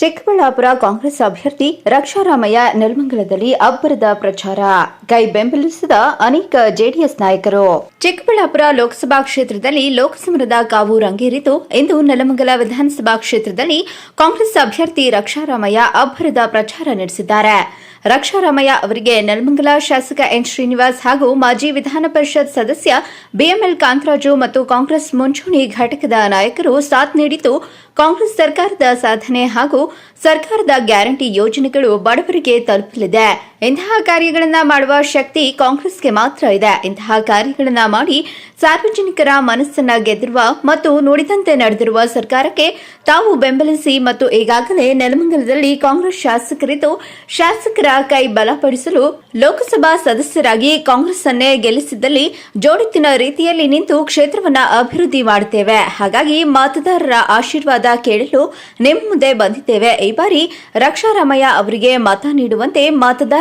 ಚಿಕ್ಕಬಳ್ಳಾಪುರ ಕಾಂಗ್ರೆಸ್ ಅಭ್ಯರ್ಥಿ ರಕ್ಷಾರಾಮಯ್ಯ ನೆಲಮಂಗಲದಲ್ಲಿ ಅಬ್ಬರದ ಪ್ರಚಾರ. ಕೈ ಬೆಂಬಲಿಸಿದ ಅನೇಕ ಜೆಡಿಎಸ್ ನಾಯಕರು. ಚಿಕ್ಕಬಳ್ಳಾಪುರ ಲೋಕಸಭಾ ಕ್ಷೇತ್ರದಲ್ಲಿ ಲೋಕಸಮರದ ಕಾವು ರಂಗೇರಿತು. ಇಂದು ನೆಲಮಂಗಲ ವಿಧಾನಸಭಾ ಕ್ಷೇತ್ರದಲ್ಲಿ ಕಾಂಗ್ರೆಸ್ ಅಭ್ಯರ್ಥಿ ರಕ್ಷಾರಾಮಯ್ಯ ಅಬ್ಬರದ ಪ್ರಚಾರ ನಡೆಸಿದ್ದಾರೆ. ರಕ್ಷಾರಾಮಯ್ಯ ಅವರಿಗೆ ನೆಲಮಂಗಲ ಶಾಸಕ ಎನ್ ಶ್ರೀನಿವಾಸ್ ಹಾಗೂ ಮಾಜಿ ವಿಧಾನ ಪರಿಷತ್ ಸದಸ್ಯ ಬಿಎಂಎಲ್ ಕಾಂತರಾಜು ಮತ್ತು ಕಾಂಗ್ರೆಸ್ ಮುಂಚೂಣಿ ಘಟಕದ ನಾಯಕರು ಸಾಥ್ ನೀಡಿದ್ದು, ಕಾಂಗ್ರೆಸ್ ಸರ್ಕಾರದ ಸಾಧನೆ ಹಾಗೂ ಸರ್ಕಾರದ ಗ್ಯಾರಂಟಿ ಯೋಜನೆಗಳು ಬಡವರಿಗೆ ತಲುಪಲಿದೆ. ಇಂತಹ ಕಾರ್ಯಗಳನ್ನು ಮಾಡುವ ಶಕ್ತಿ ಕಾಂಗ್ರೆಸ್ಗೆ ಮಾತ್ರ ಇದೆ. ಇಂತಹ ಕಾರ್ಯಗಳನ್ನು ಮಾಡಿ ಸಾರ್ವಜನಿಕರ ಮನಸ್ಸನ್ನ ಗೆದ್ದಿರುವ ಮತ್ತು ನುಡಿದಂತೆ ನಡೆದಿರುವ ಸರ್ಕಾರಕ್ಕೆ ತಾವು ಬೆಂಬಲಿಸಿ ಮತ್ತು ಈಗಾಗಲೇ ನೆಲಮಂಗಲದಲ್ಲಿ ಕಾಂಗ್ರೆಸ್ ಶಾಸಕರಿದ್ದು, ಶಾಸಕರ ಕೈ ಬಲಪಡಿಸಲು ಲೋಕಸಭಾ ಸದಸ್ಯರಾಗಿ ಕಾಂಗ್ರೆಸ್ ಅನ್ನೇ ಗೆಲ್ಲಿಸಿದ್ದಲ್ಲಿ ಜೋಡಿತ್ತಿನ ರೀತಿಯಲ್ಲಿ ನಿಂತು ಕ್ಷೇತ್ರವನ್ನ ಅಭಿವೃದ್ಧಿ ಮಾಡುತ್ತೇವೆ. ಹಾಗಾಗಿ ಮತದಾರರ ಆಶೀರ್ವಾದ ಕೇಳಲು ನಿಮ್ಮ ಮುಂದೆ ಬಂದಿದ್ದೇವೆ. ಈ ಬಾರಿ ರಕ್ಷಾರಾಮಯ್ಯ ಅವರಿಗೆ ಮತ ನೀಡುವಂತೆ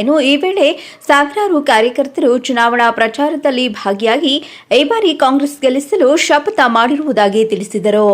ಇನ್ನು ಈ ವೇಳೆ ಸಾವಿರಾರು ಕಾರ್ಯಕರ್ತರು ಚುನಾವಣಾ ಪ್ರಚಾರದಲ್ಲಿ ಭಾಗಿಯಾಗಿ, ಈ ಬಾರಿ ಕಾಂಗ್ರೆಸ್ ಗೆಲ್ಲಿಸಲು ಶಪಥ ಮಾಡಿರುವುದಾಗಿ ತಿಳಿಸಿದರು.